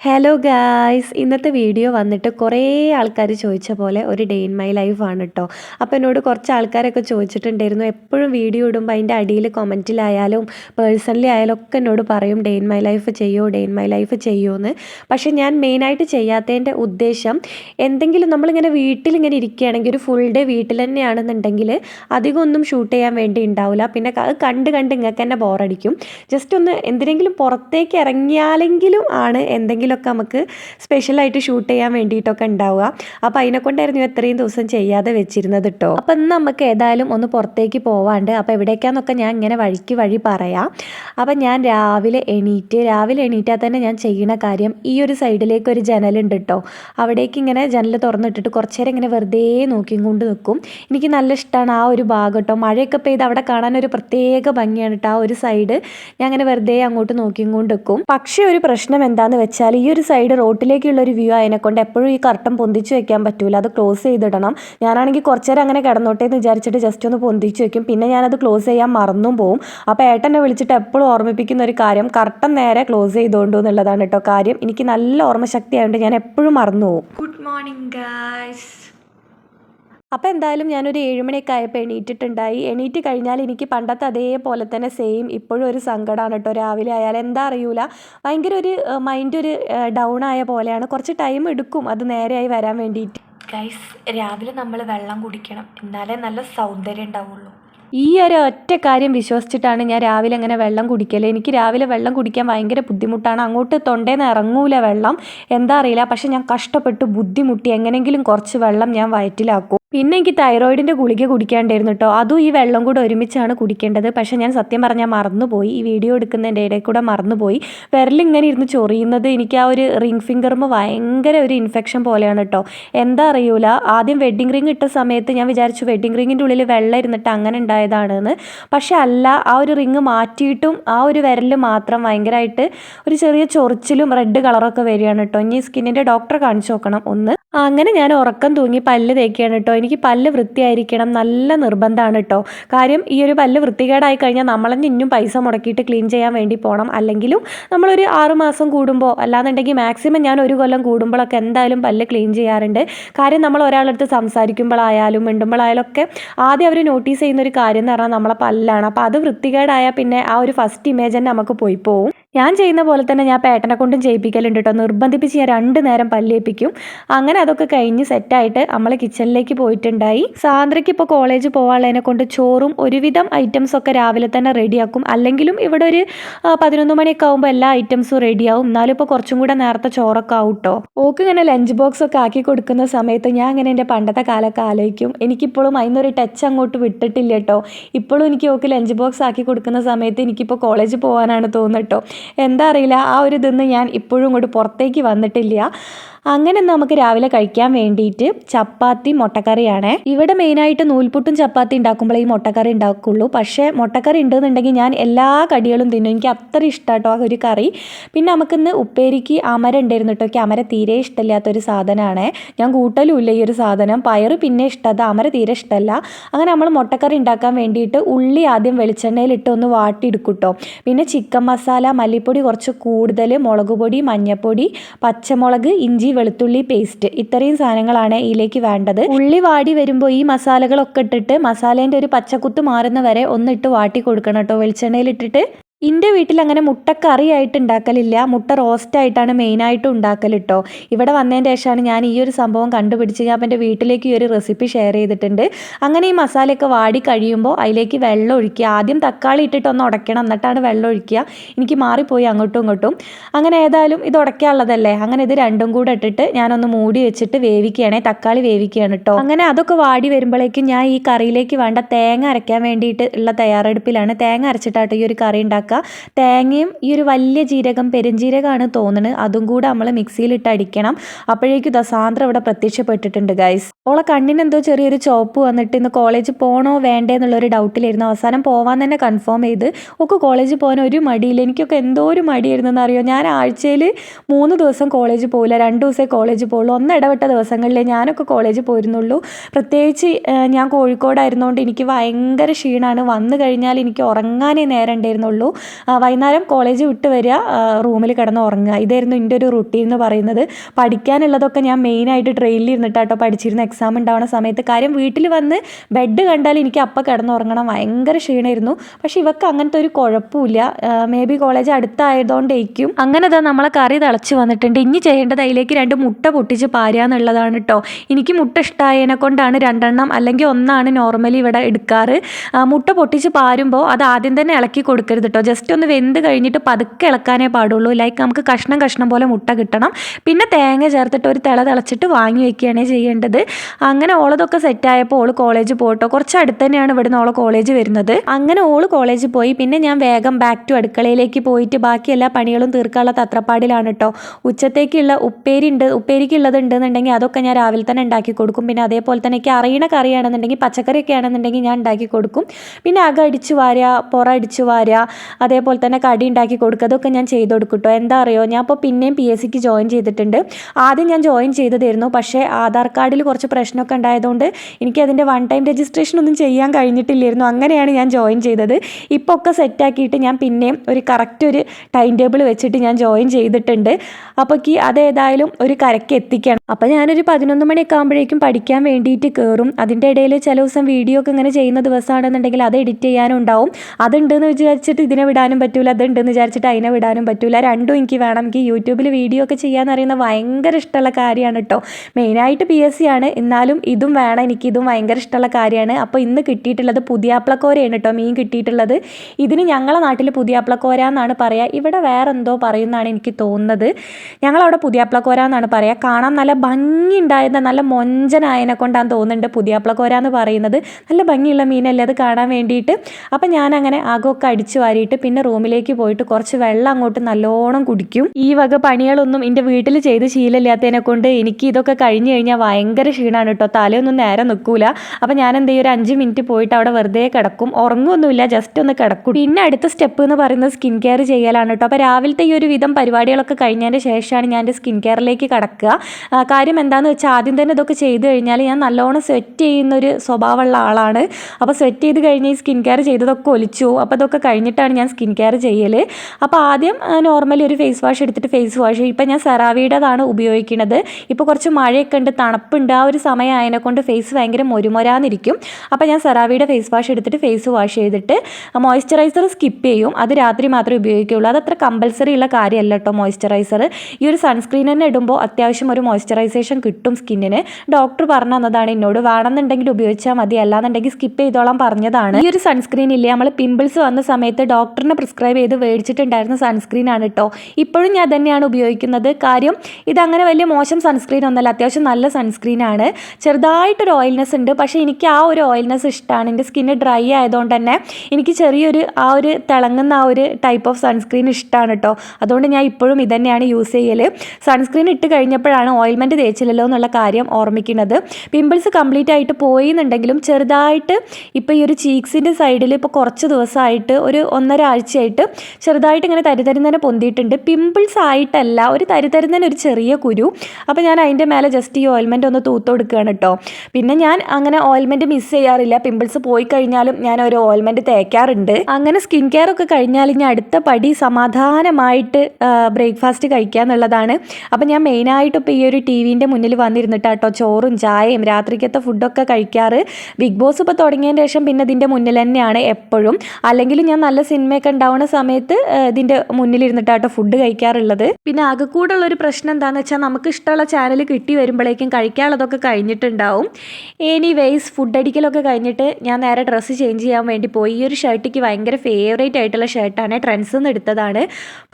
Hello guys ഇന്നത്തെ video വന്നിട്ട് കുറേ ആൾക്കാർ ചോദിച്ച പോലെ ഒരു ഡേ ഇൻ മൈ ലൈഫ് ആണ് കേട്ടോ അപ്പോൾ എന്നോട് കുറച്ച് ആൾക്കാരൊക്കെ ചോദിച്ചിട്ടുണ്ടായിരുന്നു. എപ്പോഴും വീഡിയോ ഇടുമ്പോൾ അതിന്റെ അടിയിൽ കൊമന്റിലായാലും പേഴ്സണലി ആയാലും ഒക്കെ എന്നോട് പറയും ഡേ ഇൻ മൈ ലൈഫ് ചെയ്യോ? ഡേ ഇൻ മൈ ലൈഫ് ചെയ്യോ? എന്ന് പക്ഷേ ഞാൻ മെയിനായിട്ട് ചെയ്യാത്തതിന്റെ ഉദ്ദേശം എന്തെങ്കിലും നമ്മളിങ്ങനെ വീട്ടിലിങ്ങനെ ഇരിക്കുകയാണെങ്കിൽ ഒരു ഫുൾ ഡേ വീട്ടിൽ തന്നെയാണെന്നുണ്ടെങ്കിൽ അധികം ഒന്നും ഷൂട്ട് ചെയ്യാൻ വേണ്ടി ഉണ്ടാവില്ല പിന്നെ അത് കണ്ട് കണ്ട് ഇങ്ങൾക്ക് തന്നെ ബോറടിക്കും ജസ്റ്റ് ഒന്ന് എന്തിനെങ്കിലും പുറത്തേക്ക് ഇറങ്ങിയാലെങ്കിലും ആണ് എന്തെങ്കിലുമൊക്കെ നമുക്ക് സ്പെഷ്യലായിട്ട് ഷൂട്ട് ചെയ്യാൻ വേണ്ടിയിട്ടൊക്കെ ഉണ്ടാവുക. അപ്പോൾ അതിനെക്കൊണ്ടായിരുന്നു എത്രയും ദിവസം ചെയ്യാതെ വെച്ചിരുന്നത് കേട്ടോ അപ്പോൾ ഇന്ന് നമുക്ക് ഏതായാലും ഒന്ന് പുറത്തേക്ക് പോവാണ്ട് അപ്പോൾ എവിടേക്കാന്നൊക്കെ ഞാൻ ഇങ്ങനെ വഴിക്ക് വഴി പറയാം. അപ്പോൾ ഞാൻ രാവിലെ എണീറ്റ് രാവിലെ എണീറ്റാൽ തന്നെ ഞാൻ ചെയ്യുന്ന കാര്യം ഈ ഒരു സൈഡിലേക്ക് ഒരു ജനലുണ്ട് കേട്ടോ അവിടേക്ക് ഇങ്ങനെ ജനൽ തുറന്നിട്ടിട്ട് കുറച്ച് നേരം ഇങ്ങനെ വെറുതെ നോക്കിയും കൊണ്ട് നിൽക്കും എനിക്ക് നല്ല ഇഷ്ടമാണ് ആ ഒരു ഭാഗം കേട്ടോ മഴയൊക്കെ പെയ്ത് അവിടെ കാണാൻ ഒരു പ്രത്യേക ഭംഗിയാണ് കേട്ടോ ആ ഒരു സൈഡ് ഞാൻ അങ്ങനെ വെറുതെ അങ്ങോട്ട് നോക്കിയും കൊണ്ട് നിൽക്കും പക്ഷേ ഒരു പ്രശ്നം എന്താണെന്ന് വെച്ചാൽ ഈ ഒരു സൈഡ് റോട്ടിലേക്കുള്ള ഒരു വ്യൂ അതിനെക്കൊണ്ട് എപ്പോഴും ഈ കർട്ടൻ പൊന്തിച്ച് വെക്കാൻ പറ്റൂല. അത് ക്ലോസ് ചെയ്തിടണം. ഞാനാണെങ്കിൽ കുറച്ച് നേരം അങ്ങനെ കിടന്നോട്ടെ എന്ന് വിചാരിച്ചിട്ട് ജസ്റ്റ് ഒന്ന് പൊന്തിച്ച് വെക്കും. പിന്നെ ഞാനത് ക്ലോസ് ചെയ്യാൻ മറന്നും പോവും. അപ്പോൾ ഏട്ടനെ വിളിച്ചിട്ട് എപ്പോഴും ഓർമ്മിപ്പിക്കുന്ന ഒരു കാര്യം കർട്ടൻ നേരെ ക്ലോസ് ചെയ്തുകൊണ്ടു എന്നുള്ളതാണ് കേട്ടോ കാര്യം. എനിക്ക് നല്ല ഓർമ്മശക്തി ആയതുകൊണ്ട് ഞാൻ എപ്പോഴും മറന്നു പോകും ഗുഡ് മോർണിംഗ് ഗായ്സ് അപ്പോൾ എന്തായാലും ഞാനൊരു ഏഴുമണിയൊക്കെ ആയപ്പോൾ എണീറ്റിട്ടുണ്ടായി. എണീറ്റ് കഴിഞ്ഞാൽ എനിക്ക് പണ്ടത്തെ അതേപോലെ തന്നെ സെയിം ഇപ്പോഴും ഒരു സങ്കടമാണ് കേട്ടോ. രാവിലെ ആയാൽ എന്താ അറിയൂല. ഭയങ്കര ഒരു മൈൻഡ് ഒരു ഡൗൺ ആയ പോലെയാണ്. കുറച്ച് ടൈം എടുക്കും. അത് നേരെയായി വരാൻ വേണ്ടിയിട്ട്. ഗൈസ് രാവിലെ നമ്മൾ വെള്ളം കുടിക്കണം. എന്നാലേ നല്ല സൗന്ദര്യം ഉണ്ടാവുള്ളൂ. ഈ ഒരു ഒറ്റ കാര്യം വിശ്വസിച്ചിട്ടാണ് ഞാൻ രാവിലെ അങ്ങനെ വെള്ളം കുടിക്കൽ എനിക്ക് രാവിലെ വെള്ളം കുടിക്കാൻ ഭയങ്കര ബുദ്ധിമുട്ടാണ്. അങ്ങോട്ട് തൊണ്ടേന്ന് ഇറങ്ങൂല വെള്ളം. എന്താ അറിയില്ല. പക്ഷെ ഞാൻ കഷ്ടപ്പെട്ട് ബുദ്ധിമുട്ടി എങ്ങനെങ്കിലും കുറച്ച് വെള്ളം ഞാൻ വയറ്റിലാക്കും. പിന്നെ എനിക്ക് തൈറോയിഡിന്റെ ഗുളിക കുടിക്കാണ്ടായിരുന്നു കേട്ടോ അതും ഈ വെള്ളം കൂടെ ഒരുമിച്ചാണ് കുടിക്കേണ്ടത്. പക്ഷേ ഞാൻ സത്യം പറഞ്ഞാൽ മറന്നുപോയി. ഈ വീഡിയോ എടുക്കുന്നതിന്റെ ഇടയിൽ കൂടെ മറന്നുപോയി. വിരലിങ്ങനെ ഇരുന്ന് ചൊറിയുന്നത് എനിക്ക് ആ ഒരു റിംഗ് ഫിംഗറുമ്പോൾ ഭയങ്കര ഒരു ഇൻഫെക്ഷൻ പോലെയാണ് കേട്ടോ എന്താ അറിയൂല. ആദ്യം വെഡ്ഡിങ് റിംഗ് ഇട്ട സമയത്ത് ഞാൻ വിചാരിച്ചു വെഡ്ഡിങ് റിങ്ങിന്റെ ഉള്ളിൽ വെള്ളം ഇരുന്നിട്ട് അങ്ങനെ ഉണ്ടായതാണെന്ന്. പക്ഷെ അല്ല ആ ഒരു റിങ് മാറ്റിയിട്ടും ആ ഒരു വിരൽ മാത്രം ഭയങ്കരമായിട്ട് ഒരു ചെറിയ ചൊറിച്ചിലും റെഡ് കളറൊക്കെ വരികയാണ് കേട്ടോ ഇനി സ്കിന്നിന്റെ ഡോക്ടറെ കാണിച്ചു നോക്കണം ഒന്ന്. അങ്ങനെ ഞാൻ ഉറക്കം തൂങ്ങി പല്ല് തേക്കുകയാണ് കേട്ടോ എനിക്ക് പല്ല് വൃത്തിയായിരിക്കണം നല്ല നിർബന്ധമാണ് കേട്ടോ കാര്യം ഈ ഒരു പല്ല് വൃത്തികേടായി കഴിഞ്ഞാൽ നമ്മളെന്നെ ഇന്നും പൈസ മുടക്കിയിട്ട് ക്ലീൻ ചെയ്യാൻ വേണ്ടി പോകണം അല്ലെങ്കിലും നമ്മളൊരു ആറുമാസം കൂടുമ്പോൾ അല്ലാന്നുണ്ടെങ്കിൽ മാക്സിമം ഞാൻ ഒരു കൊല്ലം കൂടുമ്പോഴൊക്കെ എന്തായാലും പല്ല് ക്ലീൻ ചെയ്യാറുണ്ട്. കാര്യം നമ്മൾ ഒരാളടുത്ത് സംസാരിക്കുമ്പോഴായാലും മിണ്ടുമ്പോഴായാലും ഒക്കെ ആദ്യം അവർ നോട്ടീസ് ചെയ്യുന്ന ഒരു കാര്യം എന്ന് പറഞ്ഞാൽ നമ്മളെ പല്ലാണ്. അപ്പോൾ അത് വൃത്തികേടായാൽ പിന്നെ ആ ഒരു ഫസ്റ്റ് ഇമേജ് തന്നെ നമുക്ക് പോയി പോവും. ഞാൻ ചെയ്യുന്ന പോലെ തന്നെ ഞാൻ പേട്ടനെ കൊണ്ടും ചെയ്യിപ്പിക്കലുണ്ട് കേട്ടോ. നിർബന്ധിപ്പിച്ച് ഞാൻ രണ്ട് നേരം പല്ലേപ്പിക്കും അങ്ങനെ അതൊക്കെ കഴിഞ്ഞ് സെറ്റായിട്ട് നമ്മൾ കിച്ചണിലേക്ക് പോയിട്ടുണ്ടായി. സാന്ദ്രയ്ക്ക് ഇപ്പോൾ കോളേജ് പോകാനുള്ളതിനെ കൊണ്ട് ചോറും ഒരുവിധം ഐറ്റംസ് ഒക്കെ രാവിലെ തന്നെ റെഡിയാക്കും അല്ലെങ്കിലും ഇവിടെ ഒരു പതിനൊന്ന് മണിയൊക്കെ ആകുമ്പോൾ എല്ലാ ഐറ്റംസും റെഡിയാവും എന്നാലും ഇപ്പോൾ കുറച്ചും കൂടെ നേരത്തെ ചോറൊക്കെ ആവും കേട്ടോ. ഓക്ക് ഇങ്ങനെ ലഞ്ച് ബോക്സ് ഒക്കെ ആക്കി കൊടുക്കുന്ന സമയത്ത് ഞാൻ ഇങ്ങനെ എന്റെ പണ്ടത്തെ കാലമൊക്കെ ആലോചിക്കും. എനിക്കിപ്പോഴും അതിനൊരു ടച്ച് അങ്ങോട്ട് വിട്ടിട്ടില്ല കേട്ടോ. ഇപ്പോഴും എനിക്ക് ഓക്ക് ലഞ്ച് ബോക്സ് ആക്കി കൊടുക്കുന്ന സമയത്ത് എനിക്കിപ്പോൾ കോളേജ് പോകാനാണ് തോന്നുന്നു കേട്ടോ. എന്താ അറിയില്ല ആ ഒരു ഇതൊന്നും ഞാൻ ഇപ്പോഴും ഇങ്ങോട്ട് പുറത്തേക്ക് വന്നിട്ടില്ല. അങ്ങനെ നമുക്ക് രാവിലെ കഴിക്കാൻ വേണ്ടിയിട്ട് ചപ്പാത്തി മുട്ടക്കറിയാണ്. ഇവിടെ മെയിനായിട്ട് നൂൽപുട്ടും ചപ്പാത്തി ഉണ്ടാക്കുമ്പോൾ ഈ മുട്ടക്കറി ഉണ്ടാക്കുള്ളൂ. പക്ഷേ മുട്ടക്കറി ഉണ്ടെന്നുണ്ടെങ്കിൽ ഞാൻ എല്ലാ കടികളും തിന്നും. എനിക്ക് അത്ര ഇഷ്ടമാട്ടോ ആ ഒരു കറി. പിന്നെ നമുക്കിന്ന് ഉപ്പേരിക്ക് അമര ഉണ്ടായിരുന്നു കേട്ടോ. എനിക്ക് അമര തീരെ ഇഷ്ടമില്ലാത്തൊരു സാധനമാണ്. ഞാൻ കൂട്ടലും ഇല്ല ഈ ഒരു സാധനം. പയറ് പിന്നെ ഇഷ്ടം. അമര തീരെ ഇഷ്ടമല്ല. അങ്ങനെ നമ്മൾ മുട്ടക്കറി ഉണ്ടാക്കാൻ വേണ്ടിയിട്ട് ഉള്ളി ആദ്യം വെളിച്ചെണ്ണയിലിട്ട് ഒന്ന് വാട്ടിയെടുക്കൂട്ടോ പിന്നെ ചിക്കൻ മസാല മല്ലിപ്പൊടി കുറച്ച് കൂടുതൽ മുളക് പൊടി മഞ്ഞൾപ്പൊടി പച്ചമുളക് ഇഞ്ചി വെളുത്തുള്ളി പേസ്റ്റ് ഇത്രയും സാധനങ്ങളാണ് ഇതിലേക്ക് വേണ്ടത്. ഉള്ളി വാടി വരുമ്പോൾ ഈ മസാലകളൊക്കെ ഇട്ടിട്ട് മസാലേന്റെ ഒരു പച്ചക്കുത്ത് മാറുന്ന വരെ ഒന്നിട്ട് വാട്ടി കൊടുക്കണം കേട്ടോ. വെളിച്ചെണ്ണയിലിട്ടിട്ട്. എന്റെ വീട്ടിൽ അങ്ങനെ മുട്ടക്കറിയായിട്ട് ഉണ്ടാക്കലില്ല മുട്ട റോസ്റ്റായിട്ടാണ് മെയിനായിട്ട് ഉണ്ടാക്കൽ കേട്ടോ ഇവിടെ വന്നതിന് ശേഷമാണ് ഞാൻ ഈ ഒരു സംഭവം കണ്ടുപിടിച്ച് ഞാൻ എന്റെ വീട്ടിലേക്ക് ഈ ഒരു റെസിപ്പി ഷെയർ ചെയ്തിട്ടുണ്ട്. അങ്ങനെ ഈ മസാലയൊക്കെ വാടി കഴിയുമ്പോൾ അതിലേക്ക് വെള്ളം ഒഴിക്കുക. ആദ്യം തക്കാളി ഇട്ടിട്ട് ഒന്ന് ഉടയ്ക്കണം. എന്നിട്ടാണ് വെള്ളം ഒഴിക്കുക. എനിക്ക് മാറിപ്പോയി അങ്ങോട്ടും ഇങ്ങോട്ടും. അങ്ങനെ ഏതായാലും ഇത് ഉടയ്ക്കാനുള്ളതല്ലേ? അങ്ങനെ ഇത് രണ്ടും കൂടെ ഇട്ടിട്ട് ഞാനൊന്ന് മൂടി വെച്ചിട്ട് വേവിക്കുകയാണ്. തക്കാളി വേവിക്കുകയാണ് കേട്ടോ അങ്ങനെ അതൊക്കെ വാടി വരുമ്പോഴേക്കും ഞാൻ ഈ കറിയിലേക്ക് വേണ്ട തേങ്ങ അരയ്ക്കാൻ വേണ്ടിയിട്ട് ഉള്ള തയ്യാറെടുപ്പിലാണ്. തേങ്ങ അരച്ചിട്ടാട്ടോ ഈ ഒരു കറി ഉണ്ടാക്കുക തേങ്ങയും ഈ ഒരു വലിയ ജീരകം പെരുംജീരകമാണ് തോന്നുന്നത്. അതും കൂടെ നമ്മൾ മിക്സിയിലിട്ട് അടിക്കണം. അപ്പോഴേക്കും ദസാന്ദ്ര ഇവിടെ പ്രത്യക്ഷപ്പെട്ടിട്ടുണ്ട് ഗൈസ് ഓളെ കണ്ണിന് എന്തോ ചെറിയൊരു ചോപ്പ് വന്നിട്ട് ഇന്ന് കോളേജ് പോകണോ വേണ്ടേ എന്നുള്ളൊരു ഡൗട്ടിലായിരുന്നു അവസാനം പോവാൻ തന്നെ കൺഫേം ചെയ്ത്. ഒക്കെ കോളേജ് പോകാൻ ഒരു മടിയില്ല. എനിക്കൊക്കെ എന്തോ ഒരു മടിയായിരുന്നു എന്നറിയോ? ഞാൻ ആഴ്ചയിൽ മൂന്ന് ദിവസം കോളേജ് പോകില്ല രണ്ട് ദിവസമേ കോളേജ് പോകുള്ളൂ ഒന്ന് ഇടവിട്ട ദിവസങ്ങളിലേ ഞാനൊക്കെ കോളേജ് പോയിരുന്നുള്ളൂ. പ്രത്യേകിച്ച് ഞാൻ കോഴിക്കോടായിരുന്നുകൊണ്ട് എനിക്ക് ഭയങ്കര ക്ഷീണമാണ് വന്നു കഴിഞ്ഞാൽ എനിക്ക് ഉറങ്ങാനേ നേരം ഉണ്ടായിരുന്നുള്ളൂ. വൈകുന്നേരം കോളേജ് വിട്ട് വരിക റൂമിൽ കിടന്ന് ഉറങ്ങുക. ഇതായിരുന്നു എന്റെ ഒരു റുട്ടീൻ എന്ന് പറയുന്നത്. പഠിക്കാനുള്ളതൊക്കെ ഞാൻ മെയിനായിട്ട് ട്രെയിനിൽ ഇരുന്നിട്ടാട്ടോ പഠിച്ചിരുന്ന. എക്സാം ഉണ്ടാവുന്ന സമയത്ത് കാര്യം വീട്ടിൽ വന്ന് ബെഡ് കണ്ടാൽ എനിക്ക് അപ്പം കിടന്നുറങ്ങണം ഭയങ്കര ക്ഷീണമായിരുന്നു പക്ഷേ ഇവക്ക് അങ്ങനത്തെ ഒരു കുഴപ്പമില്ല. മേ ബി കോളേജ് അടുത്തായതുകൊണ്ടേക്കും. അങ്ങനെ ഇതാ നമ്മളെ കറി തിളച്ച് വന്നിട്ടുണ്ട്. ഇനി ചെയ്യേണ്ടത് അതിലേക്ക് രണ്ട് മുട്ട പൊട്ടിച്ച് പാരുക എന്നുള്ളതാണ് കേട്ടോ എനിക്ക് മുട്ട ഇഷ്ടമായതിനെ കൊണ്ടാണ് രണ്ടെണ്ണം അല്ലെങ്കിൽ ഒന്നാണ് നോർമലി ഇവിടെ എടുക്കാറ്. മുട്ട പൊട്ടിച്ച് പാരുമ്പോൾ അത് ആദ്യം തന്നെ ഇളക്കി കൊടുക്കരുത് കേട്ടോ ജസ്റ്റ് ഒന്ന് വെന്ത് കഴിഞ്ഞിട്ട് പതുക്കെ ഇളക്കാനേ പാടുള്ളൂ. ലൈക്ക് നമുക്ക് കഷ്ണം കഷ്ണം പോലെ മുട്ട കിട്ടണം. പിന്നെ തേങ്ങ ചേർത്തിട്ട് ഒരു തിള തിളച്ചിട്ട് വാങ്ങി വെക്കുകയാണ് ചെയ്യേണ്ടത്. അങ്ങനെ ഓളതൊക്കെ സെറ്റായപ്പോൾ ഓൾ കോളേജ് പോട്ടോ. കുറച്ച് അടുത്ത് തന്നെയാണ് ഇവിടുന്ന് ഓളെ കോളേജ് വരുന്നത്. അങ്ങനെ ഓൾ കോളേജിൽ പോയി. പിന്നെ ഞാൻ വേഗം ബാക്ക് ടു അടുക്കളയിലേക്ക് പോയിട്ട് ബാക്കി എല്ലാ പണികളും തീർക്കാനുള്ള തത്രപ്പാടിലാണ് കേട്ടോ ഉച്ചത്തേക്കുള്ള ഉപ്പേരി ഉണ്ട് ഉപ്പേരിക്കുള്ളത് ഉണ്ടെന്നുണ്ടെങ്കിൽ അതൊക്കെ ഞാൻ രാവിലെ തന്നെ ഉണ്ടാക്കി കൊടുക്കും. പിന്നെ അതേപോലെ തന്നെ എനിക്ക് അറിയണ കറിയാണെന്നുണ്ടെങ്കിൽ പച്ചക്കറിയൊക്കെ ആണെന്നുണ്ടെങ്കിൽ ഞാൻ ഉണ്ടാക്കി കൊടുക്കും. പിന്നെ അകം അടിച്ചു പുറ അടിച്ചു വാരുക അതേപോലെ തന്നെ കടി ഉണ്ടാക്കി കൊടുക്കുക. അതൊക്കെ ഞാൻ ചെയ്ത് കൊടുക്കട്ടോ എന്താ അറിയോ? ഞാൻ ഇപ്പോൾ പിന്നെയും പി എസ് സിക്ക് ജോയിൻ ചെയ്തിട്ടുണ്ട്. ആദ്യം ഞാൻ ജോയിൻ ചെയ്തതായിരുന്നു. പക്ഷേ ആധാർ കാർഡിൽ കുറച്ച് പ്രശ്നമൊക്കെ ഉണ്ടായതുകൊണ്ട് എനിക്ക് അതിന്റെ വൺ ടൈം രജിസ്ട്രേഷൻ ഒന്നും ചെയ്യാൻ കഴിഞ്ഞിട്ടില്ലായിരുന്നു. അങ്ങനെയാണ് ഞാൻ ജോയിൻ ചെയ്തത്. ഇപ്പോൾ ഒക്കെ സെറ്റാക്കിയിട്ട് ഞാൻ പിന്നെയും ഒരു കറക്റ്റ് ഒരു ടൈം ടേബിൾ വെച്ചിട്ട് ഞാൻ ജോയിൻ ചെയ്തിട്ടുണ്ട്. അപ്പോൾ ഈ അതേതായാലും ഒരു കരക്ക് എത്തിക്കണം. അപ്പോൾ ഞാനൊരു പതിനൊന്ന് മണിയൊക്കെ ആകുമ്പോഴേക്കും പഠിക്കാൻ വേണ്ടിയിട്ട് കയറും അതിന്റെ ഇടയിൽ ചില ദിവസം വീഡിയോ ഒക്കെ ഇങ്ങനെ ചെയ്യുന്ന ദിവസമാണെന്നുണ്ടെങ്കിൽ അത് എഡിറ്റ് ചെയ്യാനുണ്ടാവും. അതുണ്ടെന്ന് വിചാരിച്ചിട്ട് ഇതിനെ വിടാനും പറ്റൂല അതുണ്ടെന്ന് വിചാരിച്ചിട്ട് അതിനെ വിടാനും പറ്റൂല. രണ്ടും എനിക്ക് വേണം. എനിക്ക് യൂട്യൂബിൽ വീഡിയോ ഒക്കെ ചെയ്യാന്ന് അറിയുന്ന ഭയങ്കര ഇഷ്ടമുള്ള കാര്യമാണ് കേട്ടോ മെയിനായിട്ട് പി എസ് സി ആണ്. എന്നാലും ഇതും വേണം. എനിക്ക് ഇതും ഭയങ്കര ഇഷ്ടമുള്ള കാര്യമാണ്. അപ്പോൾ ഇന്ന് കിട്ടിയിട്ടുള്ളത് പുതിയാപ്ലക്കോരയാണ് കേട്ടോ മീൻ കിട്ടിയിട്ടുള്ളത്. ഇതിന് ഞങ്ങളെ നാട്ടിൽ പുതിയാപ്ലക്കോര എന്നാണ് പറയുക ഇവിടെ വേറെ എന്തോ പറയുന്നതാണ് എനിക്ക് തോന്നുന്നത്. ഞങ്ങളവിടെ പുതിയാപ്ലക്കോര എന്നാണ് പറയുക കാണാൻ നല്ല ഭംഗി ഉണ്ടായിരുന്ന നല്ല മൊഞ്ചനായനെ കൊണ്ടാണ് തോന്നുന്നുണ്ട് പുതിയാപ്ലക്കോര എന്ന് പറയുന്നത്. നല്ല ഭംഗിയുള്ള മീനല്ലേ അത് കാണാൻ വേണ്ടിയിട്ട്. അപ്പം ഞാനങ്ങനെ ആകമൊക്കെ അടിച്ചു വാരിയിട്ട് പിന്നെ റൂമിലേക്ക് പോയിട്ട് കുറച്ച് വെള്ളം അങ്ങോട്ട് നല്ലോണം കുടിക്കും. ഈ വക പണികളൊന്നും എന്റെ വീട്ടിൽ ചെയ്ത് ശീലമില്ലാത്തതിനെ കൊണ്ട് എനിക്ക് ഇതൊക്കെ കഴിഞ്ഞു കഴിഞ്ഞാൽ ഭയങ്കര ക്ഷീണമാണ് കേട്ടോ തലയൊന്നും നേരെ നിൽക്കൂല അപ്പം ഞാൻ എന്ത് ചെയ്യും ഒരു അഞ്ച് മിനിറ്റ് പോയിട്ട് അവിടെ വെറുതെ കിടക്കും. ഉറങ്ങുമൊന്നുമില്ല ജസ്റ്റ് ഒന്ന് കിടക്കും. പിന്നെ അടുത്ത സ്റ്റെപ്പ് എന്ന് പറയുന്നത് സ്കിൻ കെയർ ചെയ്യലാണ് കേട്ടോ അപ്പോൾ രാവിലത്തെ ഈ ഒരു വിധം പരിപാടികളൊക്കെ കഴിഞ്ഞതിന് ശേഷമാണ് ഞാൻ എന്റെ സ്കിൻ കെയറിലേക്ക് കിടക്കുക. കാര്യം എന്താണെന്ന് വെച്ചാൽ ആദ്യം തന്നെ ഇതൊക്കെ ചെയ്ത് കഴിഞ്ഞാൽ ഞാൻ നല്ലോണം സ്വെറ്റ് ചെയ്യുന്ന ഒരു സ്വഭാവമുള്ള ആളാണ്. അപ്പോൾ സ്വെറ്റ് ചെയ്ത് കഴിഞ്ഞ് ഈ സ്കിൻ കെയർ ചെയ്തതൊക്കെ ഒലിച്ചു അപ്പോൾ ഇതൊക്കെ കഴിഞ്ഞിട്ടാണ് ഞാൻ സ്കിൻ കെയർ ചെയ്യൽ അപ്പോൾ ആദ്യം നോർമലി ഒരു ഫേസ് വാഷ് എടുത്തിട്ട് ഫേസ് വാഷ് ഇപ്പം ഞാൻ സെറാവിയുടേതാണ് ഉപയോഗിക്കുന്നത് ഇപ്പോൾ കുറച്ച് മഴയൊക്കെ ഉണ്ട് തണുപ്പുണ്ട്. ആ ഒരു സമയം ആയതിനെ കൊണ്ട് ഫേസ് ഭയങ്കര മൊരുമൊരാന്നിരിക്കും. അപ്പോൾ ഞാൻ സെറാവിയുടെ ഫേസ് വാഷ് എടുത്തിട്ട് ഫേസ് വാഷ് ചെയ്തിട്ട് മോയ്സ്ചറൈസർ സ്കിപ്പ് ചെയ്യും. അത് രാത്രി മാത്രമേ ഉപയോഗിക്കുകയുള്ളൂ അത് അത്ര കമ്പൽസറി ഉള്ള കാര്യമല്ല കേട്ടോ മോയ്സ്ചറൈസർ ഈ ഒരു സൺസ്ക്രീൻ തന്നെ ഇടുമ്പോൾ അത്യാവശ്യം ഒരു മോയ്സ്ചറൈസേഷൻ കിട്ടും സ്കിന്നിന്. ഡോക്ടർ പറഞ്ഞു തന്നതാണ് എന്നോട് വേണമെന്നുണ്ടെങ്കിൽ ഉപയോഗിച്ചാൽ മതി. അല്ലാന്നുണ്ടെങ്കിൽ സ്കിപ്പ് ചെയ്തോളാം പറഞ്ഞതാണ്. ഈ ഒരു സൺസ്ക്രീൻ ഇല്ലേ നമ്മൾ പിമ്പിൾസ് വന്ന സമയത്ത് ഡോക്ടറിനെ പ്രിസ്ക്രൈബ് ചെയ്ത് മേടിച്ചിട്ടുണ്ടായിരുന്ന സൺസ്ക്രീൻ ആണ് കേട്ടോ ഇപ്പോഴും ഞാൻ തന്നെയാണ് ഉപയോഗിക്കുന്നത്. കാര്യം ഇതങ്ങനെ വലിയ മോശം സൺസ്ക്രീൻ ഒന്നല്ല അത്യാവശ്യം നല്ല സൺസ്ക്രീൻ ആണ്. ചെറുതായിട്ടൊരു ഓയിൽനെസ് ഉണ്ട്. പക്ഷേ എനിക്ക് ആ ഒരു ഓയിൽനെസ് ഇഷ്ടമാണ് എന്റെ സ്കിന്ന് ഡ്രൈ ആയതുകൊണ്ട് തന്നെ എനിക്ക് ചെറിയൊരു ആ ഒരു തിളങ്ങുന്ന ആ ഒരു ടൈപ്പ് ഓഫ് സൺസ്ക്രീൻ ഇഷ്ടമാണ് കേട്ടോ അതുകൊണ്ട് ഞാൻ ഇപ്പോഴും ഇതന്നെയാണ് യൂസ് ചെയ്യൽ സൺസ്ക്രീൻ ഇട്ട് കഴിഞ്ഞപ്പോഴാണ് ഓയിൽമെന്റ് തേച്ചില്ലല്ലോ എന്നുള്ള കാര്യം ഓർമ്മിക്കുന്നത്. പിമ്പിൾസ് കംപ്ലീറ്റ് ആയിട്ട് പോയി എന്നുണ്ടെങ്കിലും ചെറുതായിട്ട് ഇപ്പോൾ ഈ ഒരു ചീക്സിന്റെ സൈഡിൽ ഇപ്പോൾ കുറച്ച് ദിവസമായിട്ട് ഒരു ഒന്നര ആഴ്ചയായിട്ട് ചെറുതായിട്ട് ഇങ്ങനെ തരിതരിന്നനെ പൊന്തിയിട്ടുണ്ട്. പിമ്പിൾസ് ആയിട്ടല്ല ഒരു തരിതരിന്നനെ ഒരു ചെറിയ കുരു. അപ്പോൾ ഞാൻ അതിന്റെ മേലെ ജസ്റ്റ് ഈ ഓയിൽമെന്റ് ഒന്ന് തൂത്ത് കൊടുക്കുകയാണ് കേട്ടോ പിന്നെ ഞാൻ അങ്ങനെ ഓയിൽമെന്റ് മിസ് ചെയ്യാറില്ല. പിമ്പിൾസ് പോയി കഴിഞ്ഞാലും ഞാൻ ഒരു ഓയിൽമെന്റ് തേക്കാറുണ്ട്. അങ്ങനെ സ്കിൻ കെയർ ഒക്കെ കഴിഞ്ഞാൽ ഇനി അടുത്ത പടി സമാധാനമായിട്ട് ബ്രേക്ക്ഫാസ്റ്റ് കഴിക്കുക എന്നുള്ളതാണ്. അപ്പം ഞാൻ മെയിനായിട്ട് ഇപ്പോൾ ഈ ഒരു ടി വിന്റെ മുന്നിൽ വന്നിരുന്നിട്ട് കേട്ടോ ചോറും ചായയും രാത്രിക്കത്തെ ഫുഡൊക്കെ കഴിക്കാറ്. ബിഗ് ബോസ് ഇപ്പോൾ തുടങ്ങിയതിന് ശേഷം പിന്നെ ഇതിന്റെ മുന്നിൽ തന്നെയാണ് എപ്പോഴും. അല്ലെങ്കിൽ ഞാൻ നല്ല സിനിമയൊക്കെ ഉണ്ടാവുന്ന സമയത്ത് ഇതിന്റെ മുന്നിൽ ഇരുന്നിട്ടാട്ടോ ഫുഡ് കഴിക്കാറുള്ളത്. പിന്നെ ആകെ കൂടെ ഒരു പ്രശ്നം എന്താണെന്ന് വെച്ചാൽ നമുക്ക് ഇഷ്ടമുള്ള ചാനൽ കിട്ടി വരുമ്പോഴേക്കും കഴിക്കാനുള്ളതൊക്കെ കഴിഞ്ഞിട്ടുണ്ടാവും. എനിവേയ്സ് ഫുഡ് അടിക്കലൊക്കെ കഴിഞ്ഞിട്ട് ഞാൻ നേരെ ഡ്രസ്സ് ചേഞ്ച് ചെയ്യാൻ വേണ്ടി പോയി. ഈ ഒരു ഷർട്ടിക്ക് ഭയങ്കര ഫേവറേറ്റ് ആയിട്ടുള്ള ഷർട്ടാണ് ട്രെൻഡ്സ് നിന്ന് എടുത്തതാണ്.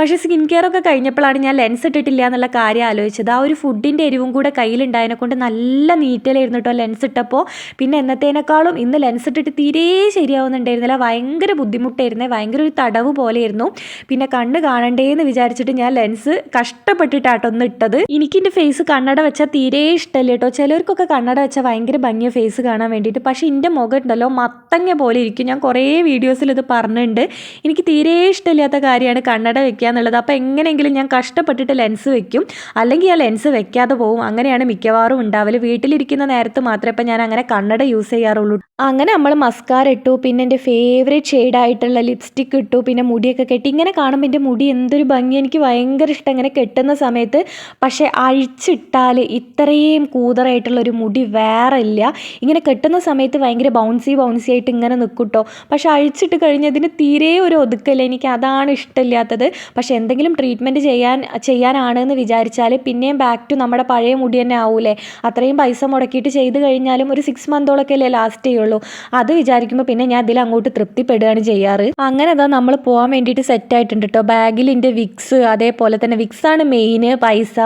പക്ഷേ സ്കിൻ കെയർ ഒക്കെ കഴിഞ്ഞപ്പോഴാണ് ഞാൻ ലെൻസ് ഇട്ടിട്ടില്ല എന്നുള്ള കാര്യം ആലോചിച്ചത്. ആ ഒരു ഫുഡിന്റെ എരിവും കൂടെ കയ്യിലുണ്ടായതിനെ കൊണ്ട് നല്ല നീറ്റലായിരുന്നു കേട്ടോ ലെൻസ് ഇട്ടപ്പോൾ പിന്നെ എന്നത്തേനേക്കാളും ഇന്ന് ലെൻസ് ഇട്ടിട്ട് തീരെ ശരിയാവുന്നുണ്ടായിരുന്നില്ല. ഭയങ്കര ബുദ്ധിമുട്ടായിരുന്നേ. ഭയങ്കര ഒരു തടവ് പോലെയായിരുന്നു. പിന്നെ കണ്ണ് കാണണ്ടേ എന്ന് വിചാരിച്ചിട്ട് ഞാൻ ലെൻസ് കഷ്ടപ്പെട്ടിട്ടാട്ടോ ഒന്ന് ഇട്ടത്. എനിക്ക് എന്റെ ഫേസ് കണ്ണട വെച്ചാൽ തീരെ ഇഷ്ടമല്ല കേട്ടോ. ചിലർക്കൊക്കെ കണ്ണട വെച്ചാൽ ഭയങ്കര ഭംഗിയ ഫേസ് കാണാൻ വേണ്ടിയിട്ട്. പക്ഷേ എന്റെ മുഖം ഉണ്ടല്ലോ മത്തങ്ങ പോലെ ഇരിക്കും. ഞാൻ കുറേ വീഡിയോസിൽ ഇത് പറഞ്ഞിട്ടുണ്ട്. എനിക്ക് തീരെ ഇഷ്ടമില്ലാത്ത കാര്യമാണ് കണ്ണട വെക്കുക എന്നുള്ളത്. അപ്പോൾ എങ്ങനെയെങ്കിലും ഞാൻ കഷ്ടപ്പെട്ടിട്ട് ലെൻസ് വെക്കും. അല്ലെങ്കിൽ ആ ലെൻസ് വെക്കാതെ പോകും അങ്ങനെയാണ് മിക്കവാറും ഉണ്ടാവൽ. വീട്ടിലിരിക്കുന്ന നേരത്ത് മാത്രമേ ഇപ്പം ഞാൻ അങ്ങനെ കണ്ണട യൂസ് ചെയ്യാറുള്ളൂ. അങ്ങനെ നമ്മൾ മസ്കാര ഇട്ടു. പിന്നെ എന്റെ ഫേവറേറ്റ് ഷെയ്ഡായിട്ടുള്ള ലിപ്സ്റ്റിക് ലിപ്സ്റ്റിക്ക് ഇട്ടു പിന്നെ മുടിയൊക്കെ കെട്ടി. ഇങ്ങനെ കാണുമ്പോൾ എന്റെ മുടി എന്തൊരു ഭംഗി. എനിക്ക് ഭയങ്കര ഇഷ്ടം ഇങ്ങനെ കെട്ടുന്ന സമയത്ത്. പക്ഷേ അഴിച്ചിട്ടാൽ ഇത്രയും കൂതറായിട്ടുള്ളൊരു മുടി വേറെ ഇല്ല. ഇങ്ങനെ കെട്ടുന്ന സമയത്ത് ഭയങ്കര ബൗൺസി ബൗൺസി ആയിട്ട് ഇങ്ങനെ നിൽക്കും കേട്ടോ പക്ഷേ അഴിച്ചിട്ട് കഴിഞ്ഞതിന് തീരെ ഒരു ഒതുക്കല്ല. എനിക്ക് അതാണ് ഇഷ്ടമില്ലാത്തത്. പക്ഷേ എന്തെങ്കിലും ട്രീറ്റ്മെന്റ് ചെയ്യാൻ ചെയ്യാനാണ് എന്ന് വിചാരിച്ചാൽ പിന്നെയും ബാക്ക് ടു നമ്മുടെ പഴയ മുടി തന്നെ ആവൂലേ. അത്രയും പൈസ മുടക്കിയിട്ട് ചെയ്ത് കഴിഞ്ഞാലും ഒരു സിക്സ് മന്തോളൊക്കെ അല്ലേ ലാസ്റ്റ് ചെയ്യുള്ളൂ. അത് വിചാരിക്കുമ്പോൾ പിന്നെ ഞാൻ അതിൽ അങ്ങോട്ട് തൃപ്തിപ്പെടുകയാണ് ചെയ്യാറ്. അങ്ങനെ നമ്മൾ പോകാൻ വേണ്ടിയിട്ട് സെറ്റ് ആയിട്ടുണ്ട് കേട്ടോ ബാഗിൽ എന്റെ വിക്സ് അതേപോലെ തന്നെ വിക്സാണ് മെയിൻ പൈസ.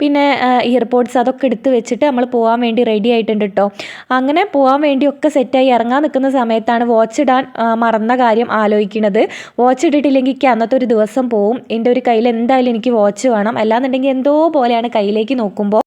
പിന്നെ ഇയർപോഡ്സ് അതൊക്കെ എടുത്ത് വെച്ചിട്ട് നമ്മൾ പോകാൻ വേണ്ടി റെഡി ആയിട്ടുണ്ട് കേട്ടോ അങ്ങനെ പോകാൻ വേണ്ടി ഒക്കെ സെറ്റായി ഇറങ്ങാൻ നിൽക്കുന്ന സമയത്താണ് വാച്ച് ഇടാൻ മറന്ന കാര്യം ആലോചിക്കുന്നത്. വാച്ച് ഇട്ടിട്ടില്ലെങ്കിൽ അന്നത്തെ ഒരു ദിവസം പോവും. എന്റെ ഒരു കയ്യിൽ എന്തായാലും എനിക്ക് വാച്ച് വേണം. അല്ലാന്നുണ്ടെങ്കിൽ എന്തോ പോലെയാണ് കയ്യിലേക്ക് നോക്കുമ്പോൾ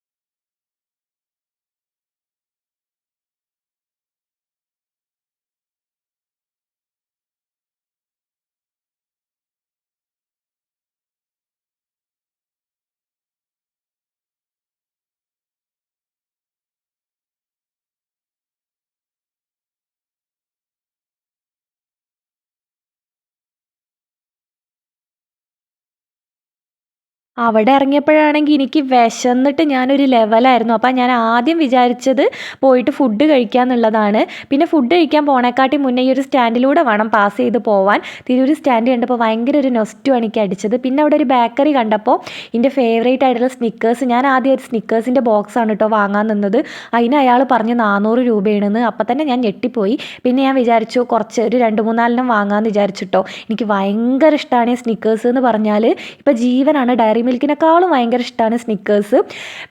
അവിടെ ഇറങ്ങിയപ്പോഴാണെങ്കിൽ എനിക്ക് വിശന്നിട്ട് ഞാനൊരു ലെവലായിരുന്നു അപ്പം ഞാൻ ആദ്യം വിചാരിച്ചത് പോയിട്ട് ഫുഡ് കഴിക്കാന്നുള്ളതാണ്. പിന്നെ ഫുഡ് കഴിക്കാൻ പോണേക്കാട്ടി മുന്നേ ഈ ഒരു സ്റ്റാൻഡിലൂടെ വേണം പാസ് ചെയ്ത് പോവാൻ. തിരൂർ സ്റ്റാൻഡ് കണ്ടപ്പോൾ ഭയങ്കര ഒരു നൊസ്റ്റു എനിക്ക് അടിച്ചത്. പിന്നെ അവിടെ ഒരു ബേക്കറി കണ്ടപ്പോൾ എന്റെ ഫേവറേറ്റ് ആയിട്ടുള്ള സ്നിക്കേഴ്സ് ഞാൻ ആദ്യം ഒരു സ്നിക്കേഴ്സിന്റെ ബോക്സാണ് കേട്ടോ വാങ്ങാൻ നിന്നത്. അതിന് അയാൾ പറഞ്ഞു നാനൂറ് രൂപയാണെന്ന്. അപ്പം തന്നെ ഞാൻ ഞെട്ടിപ്പോയി. പിന്നെ ഞാൻ വിചാരിച്ചു കുറച്ച് ഒരു രണ്ട് മൂന്നാലെണ്ണം വാങ്ങാമെന്ന് വിചാരിച്ചിട്ടോ എനിക്ക് ഭയങ്കര ഇഷ്ടമാണ് സ്നിക്കേഴ്സ് എന്ന് പറഞ്ഞാൽ. ഇപ്പോൾ ജീവനാണ് ഡയറി മിൽക്കിനേക്കാളും ഭയങ്കര ഇഷ്ടമാണ് സ്നിക്കേഴ്സ്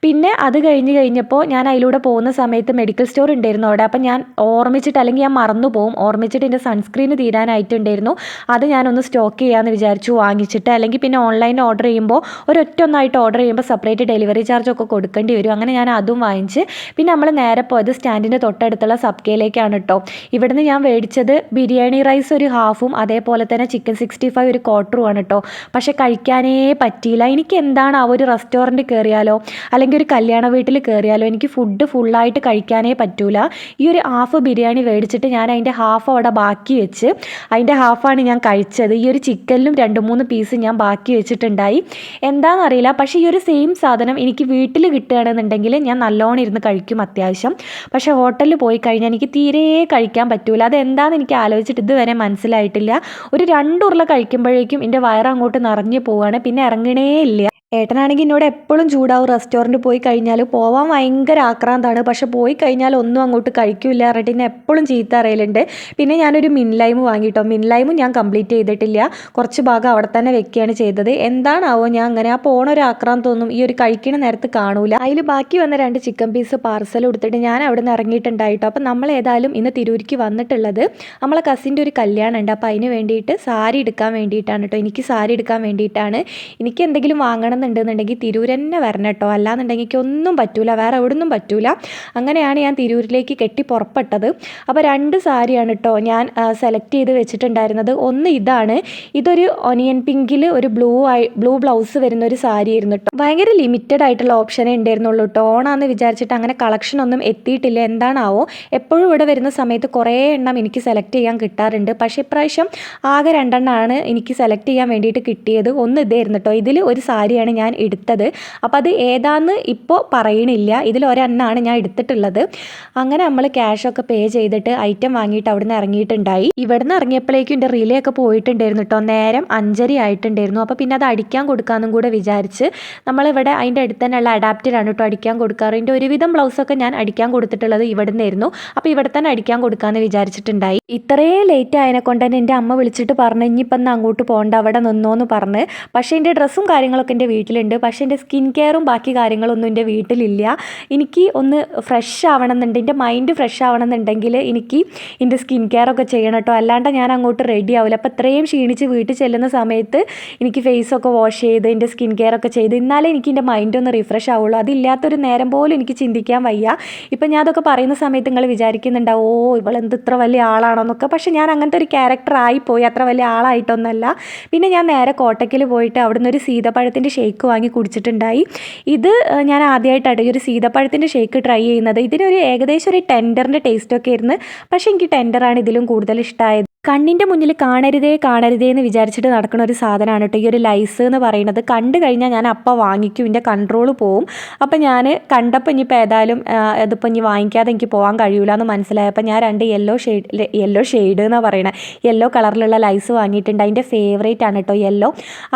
പിന്നെ അത് കഴിഞ്ഞ് കഴിഞ്ഞപ്പോൾ ഞാൻ അതിലൂടെ പോകുന്ന സമയത്ത് മെഡിക്കൽ സ്റ്റോർ ഉണ്ടായിരുന്നു അവിടെ. അപ്പം ഞാൻ ഓർമ്മിച്ചിട്ട് അല്ലെങ്കിൽ ഞാൻ മറന്നു പോകും ഓർമ്മിച്ചിട്ട് എന്റെ സൺസ്ക്രീന് തീരാനായിട്ടുണ്ടായിരുന്നു. അത് ഞാനൊന്ന് സ്റ്റോക്ക് ചെയ്യാമെന്ന് വിചാരിച്ചു വാങ്ങിച്ചിട്ട്. അല്ലെങ്കിൽ പിന്നെ ഓൺലൈൻ ഓർഡർ ചെയ്യുമ്പോൾ ഒരൊറ്റ ഒന്നായിട്ട് ഓർഡർ ചെയ്യുമ്പോൾ സെപ്പറേറ്റ് ഡെലിവറി ചാർജൊക്കെ കൊടുക്കേണ്ടി വരും. അങ്ങനെ ഞാൻ അതും വാങ്ങിച്ച്. പിന്നെ നമ്മൾ നേരെ പോയത് സ്റ്റാൻഡിന്റെ തൊട്ടടുത്തുള്ള സബ്കേയിലേക്കാണ് കേട്ടോ ഇവിടുന്ന് ഞാൻ മേടിച്ചത് ബിരിയാണി റൈസ് ഒരു ഹാഫും അതേപോലെ തന്നെ ചിക്കൻ സിക്സ്റ്റി ഫൈവ് ഒരു ക്വാർട്ടറുമാണ് കേട്ടോ പക്ഷേ കഴിക്കാനേ പറ്റിയില്ല. എനിക്ക് എന്താണ് ആ ഒരു റെസ്റ്റോറന്റ് കയറിയാലോ അല്ലെങ്കിൽ ഒരു കല്യാണ വീട്ടിൽ കയറിയാലോ എനിക്ക് ഫുഡ് ഫുള്ളായിട്ട് കഴിക്കാനേ പറ്റൂല. ഈ ഒരു ഹാഫ് ബിരിയാണി മേടിച്ചിട്ട് ഞാൻ അതിന്റെ ഹാഫ് അവിടെ ബാക്കി വെച്ച് അതിന്റെ ഹാഫാണ് ഞാൻ കഴിച്ചത്. ഈ ഒരു ചിക്കനിലും രണ്ട് മൂന്ന് പീസ് ഞാൻ ബാക്കി വെച്ചിട്ടുണ്ടായി. എന്താണെന്നറിയില്ല പക്ഷേ ഈ ഒരു സെയിം സാധനം എനിക്ക് വീട്ടിൽ കിട്ടുകയാണെന്നുണ്ടെങ്കിൽ ഞാൻ നല്ലോണം ഇരുന്ന് കഴിക്കും അത്യാവശ്യം. പക്ഷേ ഹോട്ടലിൽ പോയി കഴിഞ്ഞാൽ എനിക്ക് തീരെ കഴിക്കാൻ പറ്റൂല. അതെന്താണെന്ന് എനിക്ക് ആലോചിച്ചിട്ട് ഇതുവരെ മനസ്സിലായിട്ടില്ല. ഒരു രണ്ടുരുള കഴിക്കുമ്പോഴേക്കും എന്റെ വയറങ്ങോട്ട് നിറഞ്ഞു പോവുകയാണ് പിന്നെ ഇറങ്ങണേ ഇല്ല. ഏട്ടനാണെങ്കിൽ എന്നോട് എപ്പോഴും ചൂടാവും. റെസ്റ്റോറന്റ് പോയി കഴിഞ്ഞാൽ പോവാൻ ഭയങ്കര ആക്രാന്താണ്. പക്ഷെ പോയി കഴിഞ്ഞാൽ ഒന്നും അങ്ങോട്ട് കഴിക്കില്ല. പറഞ്ഞിട്ട് എന്നെ എപ്പോഴും ചീത്ത അറിയലുണ്ട് പിന്നെ ഞാനൊരു മിൻലൈമ് വാങ്ങിയിട്ടോ വാങ്ങിട്ടോ. മിൻ ലൈമും ഞാൻ കംപ്ലീറ്റ് ചെയ്തിട്ടില്ല. കുറച്ച് ഭാഗം അവിടെ തന്നെ വെക്കുകയാണ് ചെയ്തത്. എന്താണാവോ ഞാൻ അങ്ങനെ ആ പോണ ഒരു ആക്രാന്തം തോന്നും ഈ ഒരു കഴിക്കണ നേരത്ത് കാണൂല. അതിൽ ബാക്കി വന്ന രണ്ട് ചിക്കൻ പീസ് പാർസൽ കൊടുത്തിട്ട് ഞാൻ അവിടെ നിന്ന് ഇറങ്ങിയിട്ടുണ്ടായിട്ടോ. അപ്പം നമ്മൾ ഏതായാലും ഇന്ന് തിരൂരിക്ക് വന്നിട്ടുള്ളത് നമ്മളെ കസിന്റെ ഒരു കല്യാണം ഉണ്ട്. അപ്പോൾ അതിന് വേണ്ടിയിട്ട് സാരി എടുക്കാൻ വേണ്ടിയിട്ടാണ് കേട്ടോ. എനിക്ക് സാരി എടുക്കാൻ വേണ്ടിയിട്ടാണ്. എനിക്ക് എന്തെങ്കിലും വാങ്ങണം എന്നുണ്ടെന്നുണ്ടെങ്കിൽ തിരൂർ തന്നെ വരണം കേട്ടോ. അല്ലാന്നുണ്ടെങ്കിൽ ഒന്നും പറ്റൂല വേറെ എവിടുന്നും പറ്റൂല. അങ്ങനെയാണ് ഞാൻ തിരൂരിലേക്ക് കെട്ടി പുറപ്പെട്ടത്. അപ്പോൾ രണ്ട് സാരിയാണ് കേട്ടോ ഞാൻ സെലക്ട് ചെയ്ത് വെച്ചിട്ടുണ്ടായിരുന്നത്. ഒന്ന് ഇതാണ്. ഇതൊരു ഒനിയൻ പിങ്കിൽ ഒരു ബ്ലൂ ആയി ബ്ലൂ ബ്ലൗസ് വരുന്ന ഒരു സാരി ആയിരുന്നു കേട്ടോ. ഭയങ്കര ലിമിറ്റഡ് ആയിട്ടുള്ള ഓപ്ഷനേ ഉണ്ടായിരുന്നുള്ളൂ കേട്ടോ. ഓണാന്ന് വിചാരിച്ചിട്ട് അങ്ങനെ കളക്ഷൻ ഒന്നും എത്തിയിട്ടില്ല. എന്താണാവോ? എപ്പോഴും ഇവിടെ വരുന്ന സമയത്ത് കുറേ എണ്ണം എനിക്ക് സെലക്ട് ചെയ്യാൻ കിട്ടാറുണ്ട്. പക്ഷേ ഇപ്രാവശ്യം ആകെ രണ്ടെണ്ണമാണ് എനിക്ക് സെലക്ട് ചെയ്യാൻ വേണ്ടിയിട്ട് കിട്ടിയത്. ഒന്ന് ഇതായിരുന്നു കേട്ടോ. ഇതിൽ ഒരു സാരിയാണ് ഞാൻ എടുത്തത്. അപ്പോൾ അത് ഏതാന്ന് ഇപ്പോൾ പറയണില്ല. ഇതിൽ ഒരെണ്ണമാണ് ഞാൻ എടുത്തിട്ടുള്ളത്. അങ്ങനെ നമ്മൾ ക്യാഷൊക്കെ പേ ചെയ്തിട്ട് ഐറ്റം വാങ്ങിയിട്ട് അവിടുന്ന് ഇറങ്ങിയിട്ടുണ്ടായി. ഇവിടുന്ന് ഇറങ്ങിയപ്പോഴേക്കും എന്റെ റിലേ ഒക്കെ പോയിട്ടുണ്ടായിരുന്നു കേട്ടോ നേരം അഞ്ചര ആയിട്ടുണ്ടായിരുന്നു. അപ്പോൾ പിന്നെ അത് അടിക്കാൻ കൊടുക്കാമെന്നും കൂടെ വിചാരിച്ച് നമ്മളിവിടെ അതിന്റെ അടുത്ത് തന്നെയുള്ള അഡാപ്റ്ററാണ് കേട്ടോ അടിക്കാൻ കൊടുക്കാറ്. എന്റെ ഒരുവിധം ബ്ലൗസൊക്കെ ഞാൻ അടിക്കാൻ കൊടുത്തിട്ടുള്ളത് ഇവിടെ നിന്നായിരുന്നു അപ്പോൾ ഇവിടെ തന്നെ അടിക്കാൻ കൊടുക്കാമെന്ന് വിചാരിച്ചിട്ടുണ്ടായി. ഇത്രയും ലേറ്റ് ആയതിനെ കൊണ്ട് തന്നെ എന്റെ അമ്മ വിളിച്ചിട്ട് പറഞ്ഞു ഇനിയിപ്പം അങ്ങോട്ട് പോകണ്ട അവിടെ നിന്നോ എന്ന് പറഞ്ഞ്. പക്ഷേ എന്റെ ഡ്രസ്സും കാര്യങ്ങളൊക്കെ എന്റെ വീട്ടിലുണ്ട്. പക്ഷേ എന്റെ സ്കിൻ കെയറും ബാക്കി കാര്യങ്ങളൊന്നും എന്റെ വീട്ടിലില്ല. എനിക്ക് ഒന്ന് ഫ്രഷ് ആവണം എന്നുണ്ട് എന്റെ മൈൻഡ് ഫ്രഷ് ആവണം എന്നുണ്ടെങ്കിൽ എനിക്ക് എന്റെ സ്കിൻ കെയർ ഒക്കെ ചെയ്യണം കേട്ടോ. അല്ലാണ്ട് ഞാൻ അങ്ങോട്ട് റെഡി ആവില്ല. അപ്പോൾ ഇത്രയും ക്ഷീണിച്ച് വീട്ടിൽ ചെല്ലുന്ന സമയത്ത് എനിക്ക് ഫേസൊക്കെ വാഷ് ചെയ്ത് എന്റെ സ്കിൻ കെയർ ഒക്കെ ചെയ്ത് എന്നാലേ എനിക്ക് എന്റെ മൈൻഡ് ഒന്ന് റിഫ്രഷ് ആവുള്ളൂ. അതില്ലാത്തൊരു നേരം പോലും എനിക്ക് ചിന്തിക്കാൻ വയ്യ. ഇപ്പം ഞാൻ അതൊക്കെ പറയുന്ന സമയത്ത് നിങ്ങൾ വിചാരിക്കുന്നുണ്ടാവും ഓ ഇവളെന്ത് ഇത്ര വലിയ ആളാണോന്നൊക്കെ. പക്ഷേ ഞാൻ അങ്ങനത്തെ ഒരു ക്യാരക്ടർ ആയിപ്പോയി. അത്ര വലിയ ആളായിട്ടൊന്നല്ല. പിന്നെ ഞാൻ നേരെ കോട്ടയ്ക്കിൽ പോയിട്ട് അവിടുന്ന് ഒരു സീതപ്പഴത്തിന്റെ ഷേക്ക് വാങ്ങി കുടിച്ചിട്ടുണ്ടായി. ഇത് ഞാൻ ആദ്യമായിട്ടാണ് ഈ ഒരു സീതപ്പഴത്തിന്റെ ഷേക്ക് ട്രൈ ചെയ്യുന്നത്. ഇതിനൊരു ഏകദേശം ഒരു ടെൻഡറിന്റെ ടേസ്റ്റൊക്കെ ആയിരുന്നു. പക്ഷേ എനിക്ക് ടെൻഡറാണ് ഇതിലും കൂടുതൽ ഇഷ്ടമായത് കണ്ണിന്റെ മുന്നിൽ കാണരുതേ കാണരുതേ എന്ന് വിചാരിച്ചിട്ട് നടക്കുന്ന ഒരു സാധനമാണ് കേട്ടോ. ഈ ഒരു ലൈസ് എന്ന് പറയുന്നത്. കണ്ടു കഴിഞ്ഞാൽ ഞാൻ അപ്പം വാങ്ങിക്കും എന്റെ കൺട്രോൾ പോവും. അപ്പം ഞാൻ കണ്ടപ്പോൾ ഇനിയിപ്പോൾ ഏതായാലും ഇതിപ്പോൾ ഇനി വാങ്ങിക്കാതെ എനിക്ക് പോകാൻ കഴിയില്ല എന്ന് മനസ്സിലായപ്പോൾ ഞാൻ രണ്ട് യെല്ലോ ഷെയ്ഡ് യെല്ലോ ഷെയ്ഡ് എന്നാണ് പറയണത് യെല്ലോ കളറിലുള്ള ലൈസ് വാങ്ങിയിട്ടുണ്ട്. അതിന്റെ ഫേവറേറ്റ് ആണ് കേട്ടോ യെല്ലോ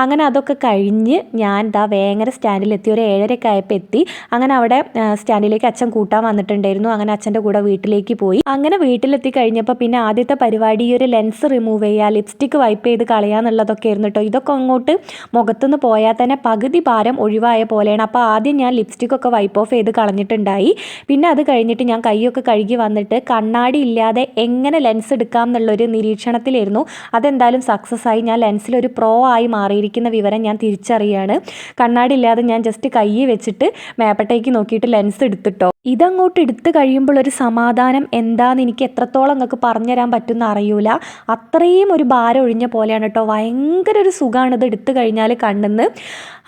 അങ്ങനെ അതൊക്കെ കഴിഞ്ഞ് ഞാൻ ദാ വേങ്ങര സ്റ്റാൻഡിലെത്തി ഒരു ഏഴരയൊക്കെ ആയപ്പോൾ എത്തി. അങ്ങനെ അവിടെ സ്റ്റാൻഡിലേക്ക് അച്ഛൻ കൂട്ടാൻ വന്നിട്ടുണ്ടായിരുന്നു. അങ്ങനെ അച്ഛന്റെ കൂടെ വീട്ടിലേക്ക് പോയി. അങ്ങനെ വീട്ടിലെത്തി കഴിഞ്ഞപ്പോൾ പിന്നെ ആദ്യത്തെ പരിപാടി ഈ ഒരു ലെൻസ് റിമൂവ് ചെയ്യുക ലിപ്സ്റ്റിക്ക് വൈപ്പ് ചെയ്ത് കളയാന്നുള്ളതൊക്കെ ആയിരുന്നു കേട്ടോ ഇതൊക്കെ അങ്ങോട്ട് മുഖത്തുനിന്ന് പോയാൽ തന്നെ പകുതി ഭാരം ഒഴിവായ പോലെയാണ്. അപ്പോൾ ആദ്യം ഞാൻ ലിപ്സ്റ്റിക്കൊക്കെ വൈപ്പ് ഓഫ് ചെയ്ത് കളഞ്ഞിട്ടുണ്ടായി. പിന്നെ അത് കഴിഞ്ഞിട്ട് ഞാൻ കൈയൊക്കെ കഴുകി വന്നിട്ട് കണ്ണാടി ഇല്ലാതെ എങ്ങനെ ലെൻസ് എടുക്കാം എന്നുള്ളൊരു നിരീക്ഷണത്തിലായിരുന്നു. അതെന്തായാലും സക്സസ് ആയി. ഞാൻ ലെൻസിലൊരു പ്രോ ആയി മാറിയിരിക്കുന്ന വിവരം ഞാൻ തിരിച്ചറിയാണ്. കണ്ണാടി ഇല്ലാതെ ഞാൻ ജസ്റ്റ് കൈ വെച്ചിട്ട് മേപ്പട്ടേക്ക് നോക്കിയിട്ട് ലെൻസ് എടുത്തിട്ടോ. ഇതങ്ങോട്ട് എടുത്തു കഴിയുമ്പോൾ ഒരു സമാധാനം എന്താന്ന് എനിക്ക് എത്രത്തോളം നിങ്ങൾക്ക് പറഞ്ഞുതരാൻ പറ്റുമെന്ന് അറിയൂല. അത്രയും ഒരു ഭാരം ഒഴിഞ്ഞ പോലെയാണ് കേട്ടോ. ഭയങ്കര ഒരു സുഖമാണ് ഇത് എടുത്തു കഴിഞ്ഞാൽ കണ്ണെന്ന്.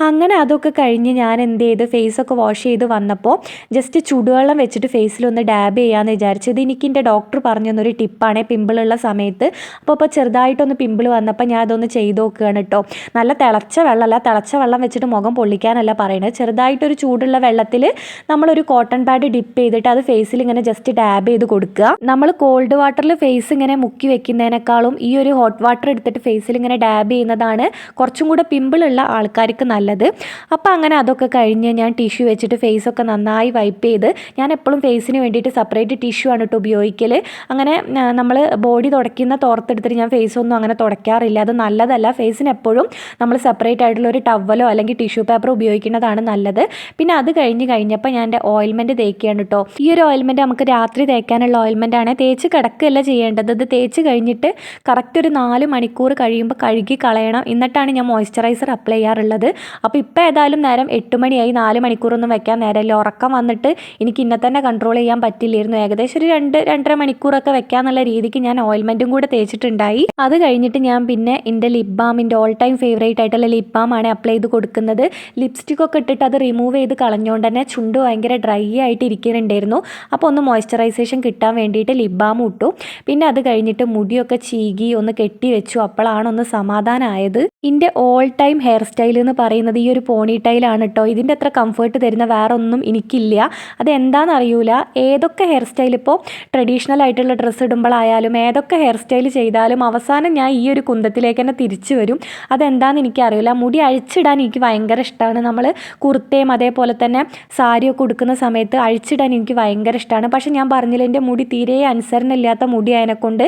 അങ്ങനെ അതൊക്കെ കഴിഞ്ഞ് ഞാൻ എന്ത് ചെയ്ത് ഫേസൊക്കെ വാഷ് ചെയ്ത് വന്നപ്പോൾ ജസ്റ്റ് ചുടുവെള്ളം വെച്ചിട്ട് ഫേസിലൊന്ന് ഡാബ് ചെയ്യാമെന്ന് വിചാരിച്ചത് എനിക്ക് എന്റെ ഡോക്ടർ പറഞ്ഞു തന്നൊരു ടിപ്പാണ് പിമ്പിളുള്ള സമയത്ത്. അപ്പോൾ ഇപ്പോൾ ചെറുതായിട്ടൊന്ന് പിമ്പിൾ വന്നപ്പോൾ ഞാൻ അതൊന്ന് ചെയ്ത് നോക്കുകയാണ് കേട്ടോ. നല്ല തിളച്ച വെള്ളമല്ല തിളച്ച വെള്ളം വെച്ചിട്ട് മുഖം പൊള്ളിക്കാനല്ല പറയുന്നത് ചെറുതായിട്ടൊരു ചൂടുള്ള വെള്ളത്തിൽ നമ്മളൊരു കോട്ടൺ പാഡ് ഡിപ്പ് ചെയ്തിട്ട് അത് ഫേസിൽ ഇങ്ങനെ ജസ്റ്റ് ടാബ് ചെയ്ത് കൊടുക്കുക. നമ്മൾ കോൾഡ് വാട്ടറിൽ ഫേസ് ഇങ്ങനെ മുക്കി വെക്കുന്നതിനേക്കാളും ഈ ഒരു ഹോട്ട് വാട്ടർ എടുത്തിട്ട് ഫേസിൽ ഇങ്ങനെ ഡാബ് ചെയ്യുന്നതാണ് കുറച്ചും കൂടെ പിമ്പിളുള്ള ആൾക്കാർക്ക് നല്ലത്. അപ്പോൾ അങ്ങനെ അതൊക്കെ കഴിഞ്ഞ് ഞാൻ ടിഷ്യൂ വെച്ചിട്ട് ഫേസൊക്കെ നന്നായി വൈപ്പ് ചെയ്ത് ഞാൻ എപ്പോഴും ഫേസിന് വേണ്ടിയിട്ട് സെപ്പറേറ്റ് ടിഷ്യൂ ആണ് കേട്ടോ ഉപയോഗിക്കൽ അങ്ങനെ നമ്മൾ ബോഡി തുടയ്ക്കുന്ന തോർത്തെടുത്തിട്ട് ഞാൻ ഫേസ് ഒന്നും അങ്ങനെ തുടയ്ക്കാറില്ല. അത് നല്ലതല്ല. ഫേസിന് എപ്പോഴും നമ്മൾ സെപ്പറേറ്റ് ആയിട്ടുള്ള ഒരു ടവലോ അല്ലെങ്കിൽ ടിഷ്യൂ പേപ്പർ ഉപയോഗിക്കുന്നതാണ് നല്ലത്. പിന്നെ അത് കഴിഞ്ഞ് കഴിഞ്ഞപ്പോൾ ഞാൻ എന്റെ ഓയിൽമെന്റ് തേക്കുകയാണ് കേട്ടോ ഈ ഒരു ഓയിൽമെന്റ് നമുക്ക് രാത്രി തേക്കാനുള്ള ഓയിൽമെന്റ് ആണ്. തേച്ച് കിടക്കുകയല്ല ചെയ്യേണ്ടത്. ഇത് തേച്ച് കഴിഞ്ഞിട്ട് കറക്റ്റ് ഒരു നാല് മണിക്കൂർ കഴിയുമ്പോൾ കഴുകി കളയണം. എന്നിട്ടാണ് ഞാൻ മോയ്സ്ചറൈസർ അപ്ലൈ ചെയ്യാറുള്ളത്. അപ്പോൾ ഇപ്പോൾ ഏതായാലും നേരം എട്ട് മണിയായി. നാല് മണിക്കൂറൊന്നും വെക്കാൻ നേരമല്ല ഉറക്കം വന്നിട്ട് എനിക്ക് ഇന്നെ തന്നെ കൺട്രോൾ ചെയ്യാൻ പറ്റില്ലായിരുന്നു. ഏകദേശം ഒരു രണ്ട് രണ്ടര മണിക്കൂറൊക്കെ വെക്കാന്നുള്ള രീതിക്ക് ഞാൻ ഓയിൽമെന്റും കൂടെ തേച്ചിട്ടുണ്ടായി. അത് കഴിഞ്ഞിട്ട് ഞാൻ പിന്നെ എന്റെ ലിപ് ബാമിന്റെ ഓൾ ടൈം ഫേവറേറ്റ് ആയിട്ടുള്ള ലിപ് ബാമാണ് അപ്ലൈ ചെയ്ത് കൊടുക്കുന്നത്. ലിപ്സ്റ്റിക്കൊക്കെ ഇട്ടിട്ട് അത് റിമൂവ് ചെയ്ത് കളഞ്ഞുകൊണ്ട് തന്നെ ചുണ്ട് ഭയങ്കര ഡ്രൈ ആയിട്ട് ഇരിക്കുന്നുണ്ടായിരുന്നു അപ്പോൾ ഒന്ന് മോയ്സ്ചറൈസേഷൻ കിട്ടാൻ വേണ്ടിയിട്ട് ബാം ഇട്ടു. പിന്നെ അത് കഴിഞ്ഞിട്ട് മുടിയൊക്കെ ചീകി ഒന്ന് കെട്ടി വെച്ചു. അപ്പോഴാണ് ഒന്ന് സമാധാനമായത് എന്റെ ഓൾ ടൈം ഹെയർ സ്റ്റൈൽ എന്ന് പറയുന്നത് ഈ ഒരു പോണി ടൈലാണ് കേട്ടോ ഇതിന്റെ അത്ര കംഫർട്ട് തരുന്ന വേറെ ഒന്നും എനിക്കില്ല. അത് എന്താണെന്ന് അറിയൂല ഏതൊക്കെ ഹെയർ സ്റ്റൈൽ ഇപ്പോൾ ട്രഡീഷണൽ ആയിട്ടുള്ള ഡ്രസ്സ് ഇടുമ്പോഴായാലും ഏതൊക്കെ ഹെയർ സ്റ്റൈൽ ചെയ്താലും അവസാനം ഞാൻ ഈ ഒരു കുന്തത്തിലേക്ക് തന്നെ തിരിച്ചു വരും. അതെന്താണെന്ന് എനിക്കറിയില്ല. മുടി അഴിച്ചിടാൻ എനിക്ക് ഭയങ്കര ഇഷ്ടമാണ് നമ്മൾ കുർത്തയും അതേപോലെ തന്നെ സാരിയൊക്കെ കൊടുക്കുന്ന സമയത്ത് അഴിച്ചിടാൻ എനിക്ക് ഭയങ്കര ഇഷ്ടമാണ് പക്ഷേ ഞാൻ പറഞ്ഞില്ല എന്റെ മുടി തീരെ അനുസരണമില്ലാത്ത മുടി അതിനെക്കൊണ്ട്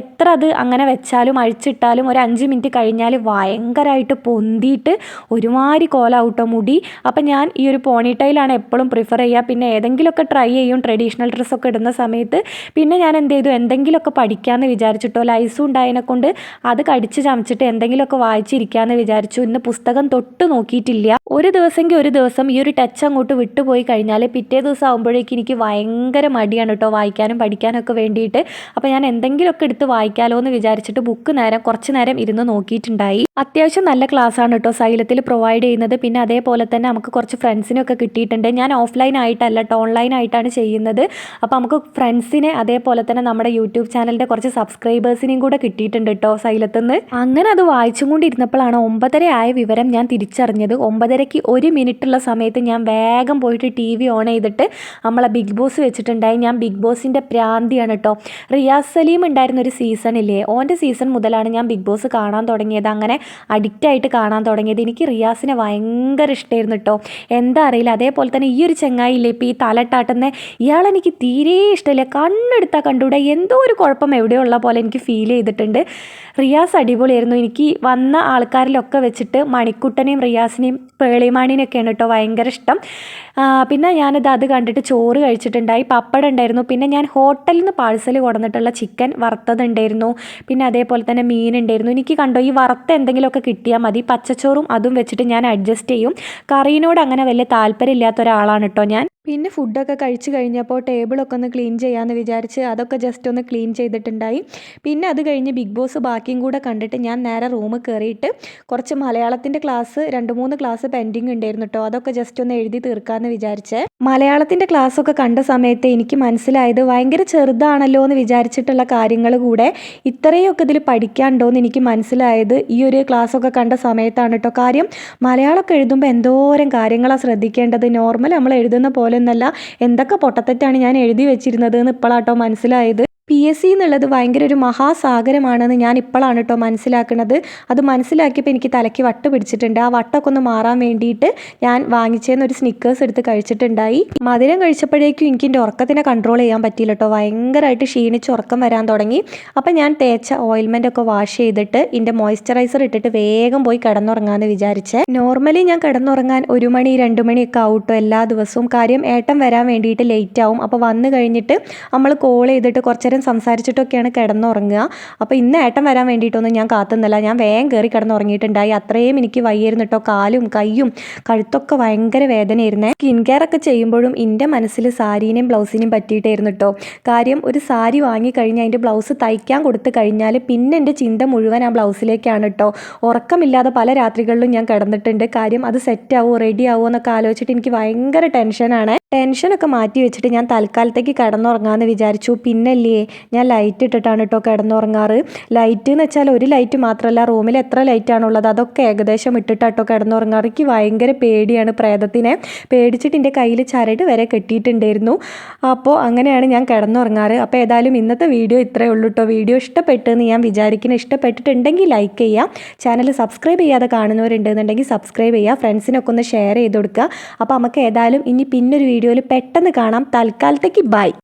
എത്ര അത് അങ്ങനെ വെച്ചാലും അഴിച്ചിട്ടാലും ഒരു അഞ്ച് മിനിറ്റ് കഴിഞ്ഞാൽ ഭയങ്കരമായിട്ട് പൊന്തിയിട്ട് ഒരുമാതിരി കോലാവട്ടോ മുടി. അപ്പം ഞാൻ ഈ ഒരു പോണി ടൈലാണ് എപ്പോഴും പ്രിഫർ ചെയ്യുക. പിന്നെ ഏതെങ്കിലുമൊക്കെ ട്രൈ ചെയ്യും ട്രഡീഷണൽ ഡ്രസ്സൊക്കെ ഇടുന്ന സമയത്ത്. പിന്നെ ഞാൻ എന്ത് ചെയ്തു എന്തെങ്കിലുമൊക്കെ പഠിക്കാമെന്ന് വിചാരിച്ചിട്ടോ ലൈസും ഉണ്ടായതിനെ കൊണ്ട് അത് കടിച്ച് ചമച്ചിട്ട് എന്തെങ്കിലുമൊക്കെ വായിച്ചിരിക്കാമെന്ന് വിചാരിച്ചു. ഇന്ന് പുസ്തകം തൊട്ട് നോക്കിയിട്ടില്ല. ഒരു ദിവസമെങ്കിൽ ഒരു ദിവസം ഈ ഒരു ടച്ച് അങ്ങോട്ട് വിട്ടുപോയി കഴിഞ്ഞാൽ പിറ്റേ ദിവസം ആകുമ്പോഴേക്കും എനിക്ക് ഭയങ്കര മടിയാണ് കേട്ടോ വായിക്കാനും പഠിക്കാനൊക്കെ വേണ്ടിയിട്ട്. അപ്പോൾ ഞാൻ എന്തെങ്കിലുമൊക്കെ എടുത്ത് വായിക്കാലോ എന്ന് വിചാരിച്ചിട്ട് ബുക്ക് നേരം കുറച്ച് നേരം ഇരുന്ന് നോക്കിയിട്ടുണ്ടായി. അത്യാവശ്യം നല്ല ക്ലാസ് ആണ് കേട്ടോ സൈലത്തിൽ പ്രൊവൈഡ് ചെയ്യുന്നത്. പിന്നെ അതേപോലെ തന്നെ നമുക്ക് കുറച്ച് ഫ്രണ്ട്സിനൊക്കെ കിട്ടിയിട്ടുണ്ട്. ഞാൻ ഓഫ്ലൈൻ ആയിട്ടല്ല കേട്ടോ ഓൺലൈൻ ആയിട്ടാണ് ചെയ്യുന്നത്. അപ്പോൾ നമുക്ക് ഫ്രണ്ട്സിനെ അതേപോലെ തന്നെ നമ്മുടെ യൂട്യൂബ് ചാനലിന്റെ കുറച്ച് സബ്സ്ക്രൈബേഴ്സിനെയും കൂടെ കിട്ടിയിട്ടുണ്ട് കേട്ടോ സൈലത്തുനിന്ന് അങ്ങനെ അത് വായിച്ചും കൊണ്ടിരുന്നപ്പോഴാണ് ഒമ്പതര ആയ വിവരം ഞാൻ തിരിച്ചറിഞ്ഞത്. ഒമ്പതരയ്ക്ക് ഒരു മിനിറ്റുള്ള സമയത്ത് ഞാൻ വേഗം പോയിട്ട് ടി വി ഓൺ ചെയ്തിട്ട് നമ്മളെ ബിഗ് ബോസ് വെച്ചിട്ടുണ്ടായി. ഞാൻ ബിഗ് ബോസിന്റെ പ്രാന്തിയാണ് കേട്ടോ റിയാസ് സലീം ഉണ്ടായിരുന്ന ഒരു സീസണില്ലേ ഓന്റെ സീസൺ മുതലാണ് ഞാൻ ബിഗ് ബോസ് കാണാൻ തുടങ്ങിയത്. അങ്ങനെ അഡിക്റ്റ് ആയിട്ട് കാണാൻ തുടങ്ങിയത്. എനിക്ക് റിയാസിനെ ഭയങ്കര ഇഷ്ടമായിരുന്നു കേട്ടോ എന്താ അറിയില്ല അതേപോലെ തന്നെ ഈ ഒരു ചെങ്ങായില്ലേ ഇപ്പോൾ ഈ തലട്ടാട്ടുന്ന ഇയാളെനിക്ക് തീരെ ഇഷ്ടമില്ല. കണ്ണെടുത്താൽ കണ്ടുകൂടെ എന്തോ ഒരു കുഴപ്പം എവിടെയുള്ള പോലെ എനിക്ക് ഫീൽ ചെയ്തിട്ടുണ്ട്. റിയാസ് അടിപൊളിയായിരുന്നു. എനിക്ക് വന്ന ആൾക്കാരിലൊക്കെ വെച്ചിട്ട് മണിക്കുട്ടനെയും റിയാസിനെയും പേളിമാണിനെയൊക്കെയാണ് കേട്ടോ ഭയങ്കര ഇഷ്ടം. പിന്നെ ഞാനിത് അത് കണ്ടിട്ട് ചോറ് കഴിച്ചിട്ടുണ്ടായി. പപ്പടം ഉണ്ടായിരുന്നു. പിന്നെ ഞാൻ ഹോട്ടലിൽ നിന്ന് പാഴ്സൽ കൊടുന്നിട്ടുള്ള ചിക്കൻ വറുത്തതുണ്ടായിരുന്നു പിന്നെ അതേപോലെ തന്നെ മീൻ ഉണ്ടായിരുന്നു. എനിക്ക് കണ്ടോ ഈ വറുത്ത എന്തെങ്കിലുമൊക്കെ കിട്ടിയാൽ മതി. പച്ചച്ചോറും അതും വെച്ചിട്ട് ഞാൻ അഡ്ജസ്റ്റ് ചെയ്യും. കറീനോട് അങ്ങനെ വലിയ താല്പര്യമില്ലാത്ത ഒരാളാണ് കേട്ടോ ഞാൻ. പിന്നെ ഫുഡൊക്കെ കഴിച്ച് കഴിഞ്ഞപ്പോൾ ടേബിളൊക്കെ ഒന്ന് ക്ലീൻ ചെയ്യാമെന്ന് വിചാരിച്ച് അതൊക്കെ ജസ്റ്റ് ഒന്ന് ക്ലീൻ ചെയ്തിട്ടുണ്ടായി. പിന്നെ അത് കഴിഞ്ഞ് ബിഗ് ബോസ് ബാക്കിയും കൂടെ കണ്ടിട്ട് ഞാൻ നേരെ റൂമിൽ കയറിയിട്ട് കുറച്ച് മലയാളത്തിന്റെ ക്ലാസ് രണ്ട് മൂന്ന് ക്ലാസ് പെൻഡിങ് ഉണ്ടായിരുന്നു കേട്ടോ അതൊക്കെ ജസ്റ്റ് ഒന്ന് എഴുതി തീർക്കാമെന്ന് വിചാരിച്ച്. മലയാളത്തിന്റെ ക്ലാസ്സൊക്കെ കണ്ട സമയത്ത് എനിക്ക് മനസ്സിലായത് ഭയങ്കര ചെറുതാണല്ലോ എന്ന് വിചാരിച്ചിട്ടുള്ള കാര്യങ്ങൾ കൂടെ ഇത്രയൊക്കെ ഇതിൽ പഠിക്കാണ്ടോ എന്ന് എനിക്ക് മനസ്സിലായത് ഈ ഒരു ക്ലാസ്സൊക്കെ കണ്ട സമയത്താണ് കേട്ടോ കാര്യം മലയാളമൊക്കെ എഴുതുമ്പോൾ എന്തോരം കാര്യങ്ങളാണ് ശ്രദ്ധിക്കേണ്ടത്. നോർമൽ നമ്മൾ എഴുതുന്ന പോലെ ഒന്നല്ല എന്തൊക്കെ പൊട്ടത്തെറ്റാണ് ഞാൻ എഴുതി വെച്ചിരുന്നത് എന്ന് ഇപ്പോഴാട്ടോ മനസ്സിലായത്. പി എസ് സി എന്നുള്ളത് ഭയങ്കര ഒരു മഹാസാഗരമാണെന്ന് ഞാൻ ഇപ്പോഴാണ് കേട്ടോ മനസ്സിലാക്കുന്നത് അത് മനസ്സിലാക്കിയപ്പോൾ എനിക്ക് തലയ്ക്ക് വട്ട് പിടിച്ചിട്ടുണ്ട്. ആ വട്ടൊക്കെ ഒന്ന് മാറാൻ വേണ്ടിയിട്ട് ഞാൻ വാങ്ങിച്ചേന്ന് ഒരു സ്നിക്കേഴ്സ് എടുത്ത് കഴിച്ചിട്ടുണ്ടായി. മധുരം കഴിച്ചപ്പോഴേക്കും എനിക്ക് എന്റെ ഉറക്കത്തിനെ കൺട്രോൾ ചെയ്യാൻ പറ്റിയില്ല കേട്ടോ ഭയങ്കരമായിട്ട് ക്ഷീണിച്ച് ഉറക്കം വരാൻ തുടങ്ങി. അപ്പോൾ ഞാൻ തേച്ച ഓയിൽമെന്റ് ഒക്കെ വാഷ് ചെയ്തിട്ട് എന്റെ മോയ്സ്ചറൈസർ ഇട്ടിട്ട് വേഗം പോയി കിടന്നുറങ്ങാമെന്ന് വിചാരിച്ചേ. നോർമലി ഞാൻ കിടന്നുറങ്ങാൻ ഒരു മണി രണ്ട് മണിയൊക്കെ ആവട്ടോ എല്ലാ ദിവസവും. കാര്യം ഏട്ടം വരാൻ വേണ്ടിയിട്ട് ലേറ്റ് ആവും. അപ്പോൾ വന്നു കഴിഞ്ഞിട്ട് നമ്മൾ കോൾ ചെയ്തിട്ട് കുറച്ച് നേരം സംസാരിച്ചിട്ടൊക്കെയാണ് കിടന്നുറങ്ങുക. അപ്പോൾ ഇന്ന് ഏട്ടൻ വരാൻ വേണ്ടിയിട്ടൊന്നും ഞാൻ കാത്തുന്നില്ല. ഞാൻ വേഗം കയറി കിടന്നുറങ്ങിയിട്ടുണ്ടായി. അത്രയും എനിക്ക് വയ്യായിരുന്നു കേട്ടോ കാലും കയ്യും കഴുത്തൊക്കെ ഭയങ്കര വേദനയായിരുന്നേ. സ്കിൻ കെയർ ഒക്കെ ചെയ്യുമ്പോഴും എന്റെ മനസ്സിൽ സാരീനെയും ബ്ലൗസിനെയും പറ്റിയിട്ടായിരുന്നു കേട്ടോ കാര്യം ഒരു സാരി വാങ്ങിക്കഴിഞ്ഞാൽ അതിന്റെ ബ്ലൗസ് തയ്ക്കാൻ കൊടുത്തു കഴിഞ്ഞാൽ പിന്നെ എന്റെ ചിന്ത മുഴുവൻ ആ ബ്ലൗസിലേക്കാണ് കേട്ടോ ഉറക്കമില്ലാതെ പല രാത്രികളിലും ഞാൻ കിടന്നിട്ടുണ്ട്. കാര്യം അത് സെറ്റ് ആവുമോ റെഡി ആവുമോ എന്നൊക്കെ ആലോചിച്ചിട്ട് എനിക്ക് ഭയങ്കര ടെൻഷനാണ് ടെൻഷനൊക്കെ മാറ്റി വെച്ചിട്ട് ഞാൻ തൽക്കാലത്തേക്ക് കിടന്നുറങ്ങാമെന്ന് വിചാരിച്ചു. പിന്നല്ലേ ഞാൻ ലൈറ്റ് ഇട്ടിട്ടാണ് കേട്ടോ കിടന്നുറങ്ങാറ്. ലൈറ്റ് എന്ന് വെച്ചാൽ ഒരു ലൈറ്റ് മാത്രമല്ല റൂമിൽ എത്ര ലൈറ്റാണുള്ളത് അതൊക്കെ ഏകദേശം ഇട്ടിട്ടാട്ടോ കിടന്നുറങ്ങാറ്. എനിക്ക് ഭയങ്കര പേടിയാണ് പ്രേതത്തിനെ. പേടിച്ചിട്ട് എന്റെ കയ്യിൽ ചരട് വരെ കെട്ടിയിട്ടുണ്ടായിരുന്നു. അപ്പോൾ അങ്ങനെയാണ് ഞാൻ കിടന്നുറങ്ങാറ്. അപ്പോൾ ഏതായാലും ഇന്നത്തെ വീഡിയോ ഇത്രയേ ഉള്ളൂ കേട്ടോ വീഡിയോ ഇഷ്ടപ്പെട്ടെന്ന് ഞാൻ വിചാരിക്കുന്നു. ഇഷ്ടപ്പെട്ടിട്ടുണ്ടെങ്കിൽ ലൈക്ക് ചെയ്യാം ചാനൽ സബ്സ്ക്രൈബ് ചെയ്യാതെ കാണുന്നവരുണ്ടെന്നുണ്ടെങ്കിൽ സബ്സ്ക്രൈബ് ചെയ്യുക. ഫ്രണ്ട്സിനൊക്കെ ഒന്ന് ഷെയർ ചെയ്ത് കൊടുക്കുക. അപ്പോൾ നമുക്ക് ഏതായാലും ഇനി പിന്നൊരു വീഡിയോയിൽ പെട്ടെന്ന് കാണാം. തൽക്കാലത്തേക്ക് ബൈ.